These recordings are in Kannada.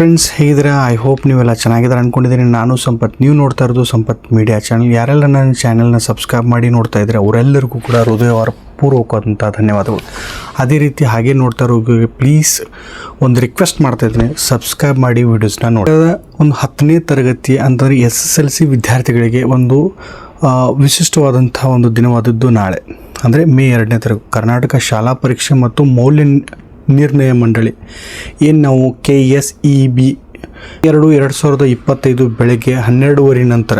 ಫ್ರೆಂಡ್ಸ್ ಹೇಗಿದ್ದೀರಾ? ಐ ಹೋಪ್ ನೀವೆಲ್ಲ ಚೆನ್ನಾಗಿದ್ದಾರೆ ಅಂದ್ಕೊಂಡಿದ್ದೀನಿ ನಾನು ಸಂಪತ್. ನೀವು ನೋಡ್ತಾ ಇರೋದು ಸಂಪತ್ ಮೀಡಿಯಾ ಚಾನಲ್ ಯಾರೆಲ್ಲ ನನ್ನ ಚಾನಲ್ನ ಸಬ್ಸ್ಕ್ರೈಬ್ ಮಾಡಿ ನೋಡ್ತಾ ಇದ್ದರೆ, ಅವರೆಲ್ಲರಿಗೂ ಕೂಡ ಹೃದಯವಾರ ಪೂರ್ವಕವಾದಂಥ ಧನ್ಯವಾದಗಳು. ಅದೇ ರೀತಿ ಹಾಗೆ ನೋಡ್ತಾ ಇರೋ ಪ್ಲೀಸ್ ಒಂದು ರಿಕ್ವೆಸ್ಟ್ ಮಾಡ್ತಾ ಇದ್ದೀನಿ. ಸಬ್ಸ್ಕ್ರೈಬ್ ಮಾಡಿ ವೀಡಿಯೋಸ್ನ ನೋಡಿ. ಒಂದು ಹತ್ತನೇ ತರಗತಿ ಅಂತಂದರೆ ಎಸ್ ಎಸ್ ಎಲ್ ಸಿ ವಿದ್ಯಾರ್ಥಿಗಳಿಗೆ ಒಂದು ವಿಶಿಷ್ಟವಾದಂಥ ಒಂದು ದಿನವಾದದ್ದು ನಾಳೆ. ಅಂದರೆ ಮೇ ಎರಡನೇ ತರಗತಿ. ಕರ್ನಾಟಕ ಶಾಲಾ ಪರೀಕ್ಷೆ ಮತ್ತು ಮೌಲ್ಯ ನಿರ್ಣಯ ಮಂಡಳಿ. ಏನು ನಾವು ಕೆ ಎಸ್ ಇ ಬಿ ಎರಡು ಎರಡು ಸಾವಿರದ ಇಪ್ಪತ್ತೈದು ಬೆಳಗ್ಗೆ ಹನ್ನೆರಡುವರೆ ನಂತರ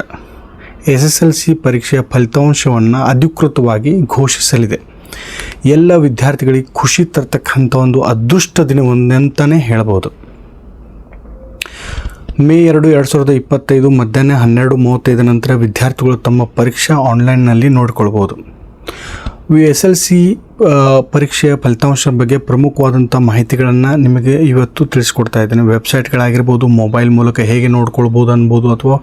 ಎಸ್ ಎಸ್ ಎಲ್ ಸಿ ಪರೀಕ್ಷೆಯ ಫಲಿತಾಂಶವನ್ನು ಅಧಿಕೃತವಾಗಿ ಘೋಷಿಸಲಿದೆ. ಎಲ್ಲ ವಿದ್ಯಾರ್ಥಿಗಳಿಗೆ ಖುಷಿ ತರ್ತಕ್ಕಂಥ ಒಂದು ಅದೃಷ್ಟ ದಿನವೊಂದಂತಲೇ ಹೇಳ್ಬೋದು ಮೇ ಎರಡು ಎರಡು ಸಾವಿರದ ಇಪ್ಪತ್ತೈದು ಮಧ್ಯಾಹ್ನ ಹನ್ನೆರಡು ಮೂವತ್ತೈದು ನಂತರ ವಿದ್ಯಾರ್ಥಿಗಳು ತಮ್ಮ ಪರೀಕ್ಷಾ ಆನ್ಲೈನ್ನಲ್ಲಿ ನೋಡಿಕೊಳ್ಬೋದು ಎಸ್ ಎಲ್ ಸಿ ಪರೀಕ್ಷೆಯ ಫಲಿತಾಂಶ ಬಗ್ಗೆ ಪ್ರಮುಖವಾದಂಥ ಮಾಹಿತಿಗಳನ್ನು ನಿಮಗೆ ಇವತ್ತು ತಿಳಿಸ್ಕೊಡ್ತಾ ಇದ್ದೇನೆ. ವೆಬ್ಸೈಟ್ಗಳಾಗಿರ್ಬೋದು, ಮೊಬೈಲ್ ಮೂಲಕ ಹೇಗೆ ನೋಡ್ಕೊಳ್ಬೋದು ಅನ್ಬೋದು ಅಥವಾ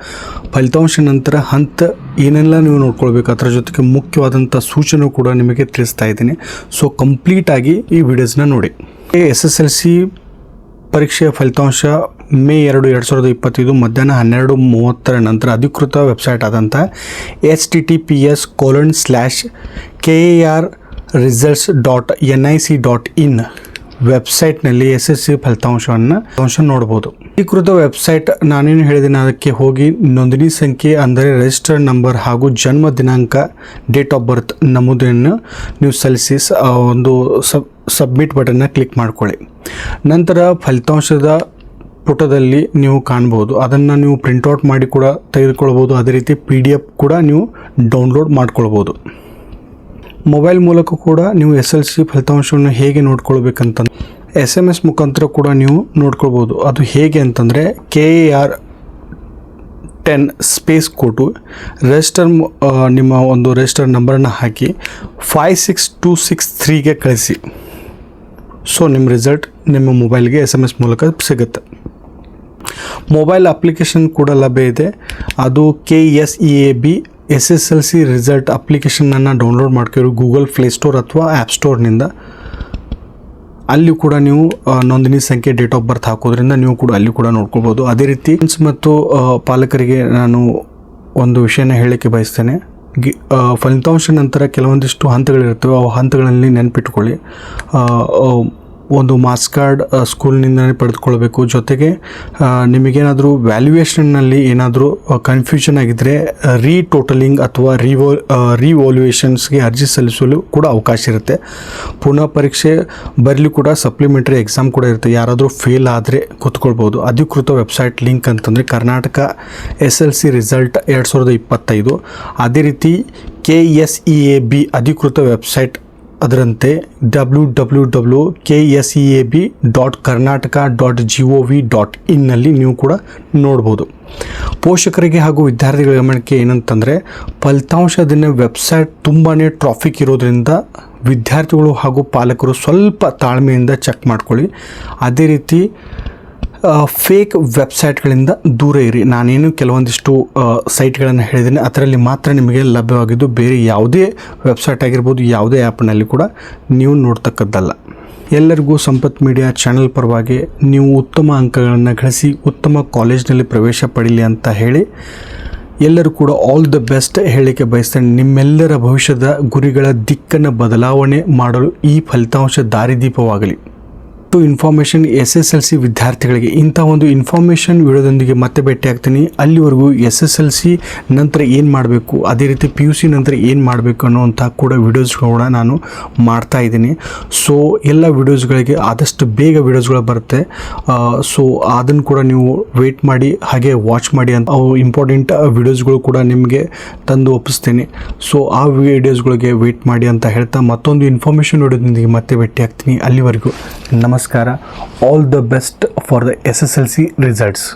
ಫಲಿತಾಂಶ ನಂತರ ಹಂತ ಏನೆಲ್ಲ ನೀವು ನೋಡ್ಕೊಳ್ಬೇಕು, ಅದರ ಜೊತೆಗೆ ಮುಖ್ಯವಾದಂಥ ಸೂಚನೆ ಕೂಡ ನಿಮಗೆ ತಿಳಿಸ್ತಾ ಇದ್ದೀನಿ. ಸೊ, ಕಂಪ್ಲೀಟಾಗಿ ಈ ವಿಡಿಯೋಸ್ನ ನೋಡಿ. ಎಸ್ ಎಸ್ ಎಲ್ ಸಿ ಪರೀಕ್ಷೆಯ ಫಲಿತಾಂಶ ಮೇ ಎರಡು ಎರಡು ಸಾವಿರದ ಇಪ್ಪತ್ತೈದು ಮಧ್ಯಾಹ್ನ ಹನ್ನೆರಡು ಮೂವತ್ತರ ನಂತರ ಅಧಿಕೃತ ವೆಬ್ಸೈಟ್ ಆದಂಥ H T T P S colon slash K A R results dot N I C dot in ವೆಬ್ಸೈಟ್ನಲ್ಲಿ ಎಸ್ ಎಸ್ ಸಿ ಫಲಿತಾಂಶವನ್ನು ಫಲಿತಾಂಶ ನೋಡ್ಬೋದು. ಅಧಿಕೃತ ವೆಬ್ಸೈಟ್ ನಾನೇನು ಹೇಳಿದ್ದೀನಿ ಅದಕ್ಕೆ ಹೋಗಿ ನೋಂದಣಿ ಸಂಖ್ಯೆ ಅಂದರೆ ರಿಜಿಸ್ಟರ್ಡ್ ನಂಬರ್ ಹಾಗೂ ಜನ್ಮ ದಿನಾಂಕ, ಡೇಟ್ ಆಫ್ ಬರ್ತ್ ನಮೂದನ್ನು ನೀವು ಸಲ್ಲಿಸಿ ಒಂದು ಸಬ್ ಸಬ್ಮಿಟ್ ಬಟನ್ನ ಕ್ಲಿಕ್ ಮಾಡ್ಕೊಳ್ಳಿ. ನಂತರ ಫಲಿತಾಂಶದ ಪುಟದಲ್ಲಿ ನೀವು ಕಾಣ್ಬೋದು. ಅದನ್ನು ನೀವು ಪ್ರಿಂಟೌಟ್ ಮಾಡಿ ಕೂಡ ತೆಗೆದುಕೊಳ್ಬೋದು. ಅದೇ ರೀತಿ ಪಿ ಡಿ ಎಫ್ ಕೂಡ ನೀವು ಡೌನ್ಲೋಡ್ ಮಾಡ್ಕೊಳ್ಬೋದು. ಮೊಬೈಲ್ ಮೂಲಕ ಕೂಡ ನೀವು ಎಸ್ ಎಲ್ ಸಿ ಫಲಿತಾಂಶವನ್ನು ಹೇಗೆ ನೋಡ್ಕೊಳ್ಬೇಕಂತ ಎಸ್ ಎಂ ಎಸ್ ಮುಖಾಂತರ ಕೂಡ ನೀವು ನೋಡ್ಕೊಳ್ಬೋದು. ಅದು ಹೇಗೆ ಅಂತಂದರೆ K A R ten space ಕೊಟ್ಟು ರಿಜಿಸ್ಟರ್ ನಿಮ್ಮ ಒಂದು ರಿಜಿಸ್ಟರ್ ನಂಬರನ್ನು ಹಾಕಿ ಫೈ ಸಿಕ್ಸ್ ಟೂ ಸಿಕ್ಸ್ ತ್ರೀಗೆ ಕಳಿಸಿ. ಸೊ ನಿಮ್ಮ ರಿಸಲ್ಟ್ ನಿಮ್ಮ ಮೊಬೈಲ್ಗೆ ಎಸ್ ಎಂ ಎಸ್ ಮೂಲಕ ಸಿಗುತ್ತೆ. ಮೊಬೈಲ್ ಅಪ್ಲಿಕೇಶನ್ ಕೂಡ ಲಭ್ಯ ಇದೆ. ಅದು K S E A B S S L C result ಅಪ್ಲಿಕೇಶನನ್ನು download ಮಾಡ್ಕೊಳ್ಳಿ. ಗೂಗಲ್ ಪ್ಲೇಸ್ಟೋರ್ ಅಥವಾ ಆ್ಯಪ್ ಸ್ಟೋರ್ನಿಂದ ಅಲ್ಲಿ ಕೂಡ ನೀವು ನೋಂದಣಿ ಸಂಖ್ಯೆ ಡೇಟ್ ಆಫ್ ಬರ್ತ್ ಹಾಕೋದ್ರಿಂದ ನೀವು ಕೂಡ ಅಲ್ಲಿ ಕೂಡ ನೋಡ್ಕೋಬೋದು. ಅದೇ ರೀತಿ ಮತ್ತು ಪಾಲಕರಿಗೆ ನಾನು ಒಂದು ವಿಷಯನ ಹೇಳಕ್ಕೆ ಬಯಸ್ತೇನೆ. ಗಿ- ಫಲಿತಾಂಶ ನಂತರ ಕೆಲವೊಂದಿಷ್ಟು ಹಂತಗಳಿರ್ತವೆ ಆ ಹಂತಗಳಲ್ಲಿ ನೆನಪಿಟ್ಕೊಳ್ಳಿ ಒಂದು ಮಾಸ್ ಕಾರ್ಡ್ ಸ್ಕೂಲ್ನಿಂದಲೇ ಪಡೆದುಕೊಳ್ಬೇಕು. ಜೊತೆಗೆ ನಿಮಗೇನಾದರೂ ವ್ಯಾಲ್ಯೂಯೇಷನ್ನಲ್ಲಿ ಏನಾದರೂ ಕನ್ಫ್ಯೂಷನ್ ಆಗಿದ್ದರೆ ರೀ ಟೋಟಲಿಂಗ್ ಅಥವಾ ರಿವೋ ರಿವಾಲ್ಯೂಯೇಷನ್ಸ್ಗೆ ಅರ್ಜಿ ಸಲ್ಲಿಸಲು ಕೂಡ ಅವಕಾಶ ಇರುತ್ತೆ. ಪುನಃ ಪರೀಕ್ಷೆ ಬರಲಿ ಕೂಡ ಸಪ್ಲಿಮೆಂಟರಿ ಎಕ್ಸಾಮ್ ಕೂಡ ಇರುತ್ತೆ. ಯಾರಾದರೂ ಫೇಲ್ ಆದರೆ ಕೂತ್ಕೊಳ್ಬೋದು ಅಧಿಕೃತ ವೆಬ್ಸೈಟ್ ಲಿಂಕ್ ಅಂತಂದರೆ Karnataka S L C result ಎರಡು ಸಾವಿರದ ಇಪ್ಪತ್ತೈದು. ಅದೇ ರೀತಿ K S E A B ಅಧಿಕೃತ ವೆಬ್ಸೈಟ್ ಅದರಂತೆ W W W K S E A B dot Karnataka dot G O V dot ಇನ್ನಲ್ಲಿ ನೀವು ಕೂಡ ನೋಡ್ಬೋದು. ಪೋಷಕರಿಗೆ ಹಾಗೂ ವಿದ್ಯಾರ್ಥಿಗಳ ಗಮನಕ್ಕೆ ಏನಂತಂದರೆ ಫಲಿತಾಂಶ ದಿನ ವೆಬ್ಸೈಟ್ ತುಂಬಾ ಟ್ರಾಫಿಕ್ ಇರೋದ್ರಿಂದ ವಿದ್ಯಾರ್ಥಿಗಳು ಹಾಗೂ ಪಾಲಕರು ಸ್ವಲ್ಪ ತಾಳ್ಮೆಯಿಂದ ಚೆಕ್ ಮಾಡ್ಕೊಳ್ಳಿ. ಅದೇ ರೀತಿ ಫೇಕ್ ವೆಬ್ಸೈಟ್ಗಳಿಂದ ದೂರ ಇರಿ. ನಾನೇನು ಕೆಲವೊಂದಿಷ್ಟು ಸೈಟ್ಗಳನ್ನು ಹೇಳಿದ್ದೀನಿ. ಅದರಲ್ಲಿ ಮಾತ್ರ ನಿಮಗೆ ಲಭ್ಯವಾಗಿದ್ದು ಬೇರೆ ಯಾವುದೇ ವೆಬ್ಸೈಟ್ ಆಗಿರ್ಬೋದು, ಯಾವುದೇ ಆ್ಯಪ್ನಲ್ಲಿ ಕೂಡ ನೀವು ನೋಡ್ತಕ್ಕದ್ದಲ್ಲ. ಎಲ್ಲರಿಗೂ ಸಂಪತ್ ಮೀಡಿಯಾ ಚಾನೆಲ್ ಪರವಾಗಿ ನೀವು ಉತ್ತಮ ಅಂಕಗಳನ್ನು ಗಳಿಸಿ, ಉತ್ತಮ ಕಾಲೇಜ್ನಲ್ಲಿ ಪ್ರವೇಶ ಪಡೀಲಿ ಅಂತ ಹೇಳಿ, ಎಲ್ಲರೂ ಕೂಡ ಆಲ್ ದ ಬೆಸ್ಟ್ ಹೇಳಿಕೆ ಬಯಸ್ತೇನೆ. ನಿಮ್ಮೆಲ್ಲರ ಭವಿಷ್ಯದ ಗುರಿಗಳ ದಿಕ್ಕನ್ನು ಬದಲಾವಣೆ ಮಾಡಲು ಈ ಫಲಿತಾಂಶ ದಾರಿದೀಪವಾಗಲಿ. ಮತ್ತು information S S L C ವಿದ್ಯಾರ್ಥಿಗಳಿಗೆ. ಇಂಥ ಒಂದು ಇನ್ಫಾರ್ಮೇಷನ್ ವಿಡಿಯೋದೊಂದಿಗೆ ಮತ್ತೆ ಭೇಟಿ ಆಗ್ತೀನಿ. ಅಲ್ಲಿವರೆಗೂ ಎಸ್ ಎಸ್ ಎಲ್ ಸಿ ನಂತರ ಏನು ಮಾಡಬೇಕು, ಅದೇ ರೀತಿ ಪಿ ಯು ಸಿ ನಂತರ ಏನು ಮಾಡಬೇಕು ಅನ್ನುವಂಥ ಕೂಡ ವಿಡಿಯೋಸ್ ಕೂಡ ನಾನು ಮಾಡ್ತಾ ಇದ್ದೀನಿ. ಸೊ ಎಲ್ಲ ವಿಡಿಯೋಸ್ಗಳಿಗೆ ಆದಷ್ಟು ಬೇಗ ವಿಡಿಯೋಸ್ಗಳು ಬರುತ್ತೆ. ಸೊ ಅದನ್ನು ಕೂಡ ನೀವು ವೆಯ್ಟ್ ಮಾಡಿ, ಹಾಗೆ ವಾಚ್ ಮಾಡಿ ಅಂತ ಅವು ಇಂಪಾರ್ಟೆಂಟ್ ವಿಡಿಯೋಸ್ಗಳು ಕೂಡ ನಿಮಗೆ ತಂದು ಒಪ್ಪಿಸ್ತೀನಿ. ಸೊ ಆ ವಿಡಿಯೋಸ್ಗಳಿಗೆ ವೇಟ್ ಮಾಡಿ ಅಂತ ಹೇಳ್ತಾ ಮತ್ತೊಂದು ಇನ್ಫಾರ್ಮೇಷನ್ ವಿಡಿಯೋದೊಂದಿಗೆ ಮತ್ತೆ ಭೇಟಿ ಆಗ್ತೀನಿ. ಅಲ್ಲಿವರೆಗೂ ನಮಸ್ಕಾರ. mascara all the best for the SSLC results.